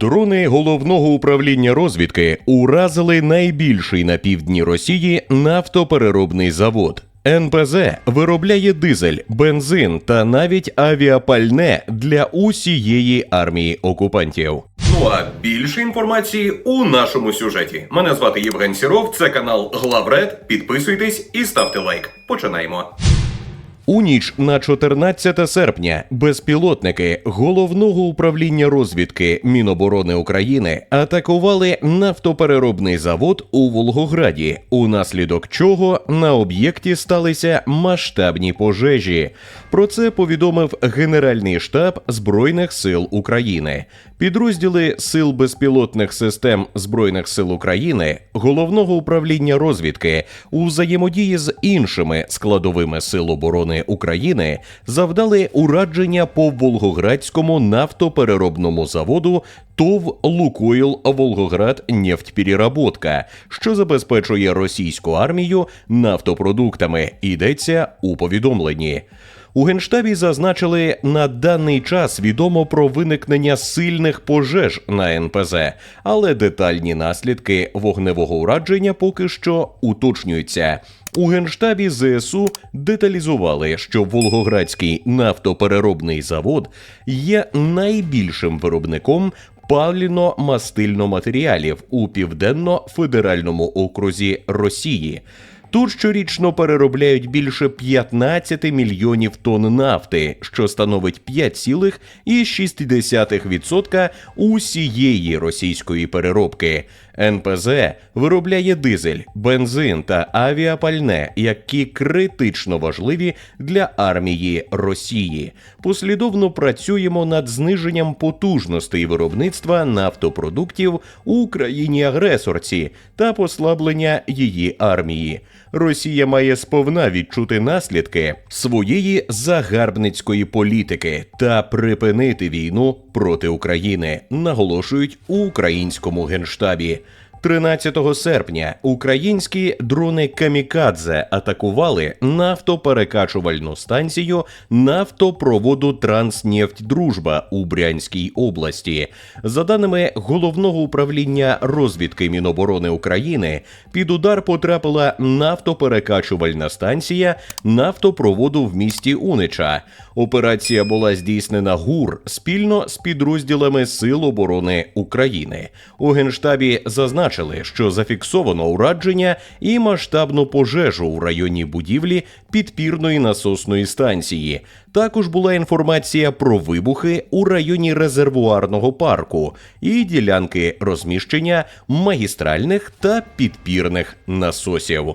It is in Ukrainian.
Дрони головного управління розвідки уразили найбільший на півдні Росії нафтопереробний завод. НПЗ виробляє дизель, бензин та навіть авіапальне для усієї армії окупантів. Ну а більше інформації у нашому сюжеті. Мене звати Євген Сіров. Це канал Главред. Підписуйтесь і ставте лайк. Починаємо. У ніч на 14 серпня безпілотники головного управління розвідки Міноборони України атакували нафтопереробний завод у Волгограді, унаслідок чого на об'єкті сталися масштабні пожежі. Про це повідомив Генеральний штаб Збройних сил України. Підрозділи Сил безпілотних систем Збройних сил України, головного управління розвідки у взаємодії з іншими складовими сил оборони України завдали урадження по Волгоградському нафтопереробному заводу ТОВ Лукойл Волгоград нефтьпереработка, що забезпечує російську армію нафтопродуктами. Йдеться у повідомленні. У генштабі зазначили, на даний час відомо про виникнення сильних пожеж на НПЗ, але детальні наслідки вогневого урадження поки що уточнюються. У генштабі ЗСУ деталізували, що Волгоградський нафтопереробний завод є найбільшим виробником паліно-мастильно-матеріалів у південно-федеральному окрузі Росії. Тут щорічно переробляють більше 15 мільйонів тонн нафти, що становить 5,6% усієї російської переробки. НПЗ виробляє дизель, бензин та авіапальне, які критично важливі для армії Росії. Послідовно працюємо над зниженням потужностей виробництва нафтопродуктів у країні-агресорці та послаблення її армії. Росія має сповна відчути наслідки своєї загарбницької політики та припинити війну проти України, наголошують у українському генштабі. 13 серпня українські дрони Камікадзе атакували нафтоперекачувальну станцію нафтопроводу Транснефть Дружба у Брянській області. За даними головного управління розвідки Міноборони України, під удар потрапила нафтоперекачувальна станція нафтопроводу в місті Унича. Операція була здійснена ГУР спільно з підрозділами Сил оборони України. У генштабі зазначили, що зафіксовано урадження і масштабну пожежу у районі будівлі підпірної насосної станції. Також була інформація про вибухи у районі резервуарного парку і ділянки розміщення магістральних та підпірних насосів.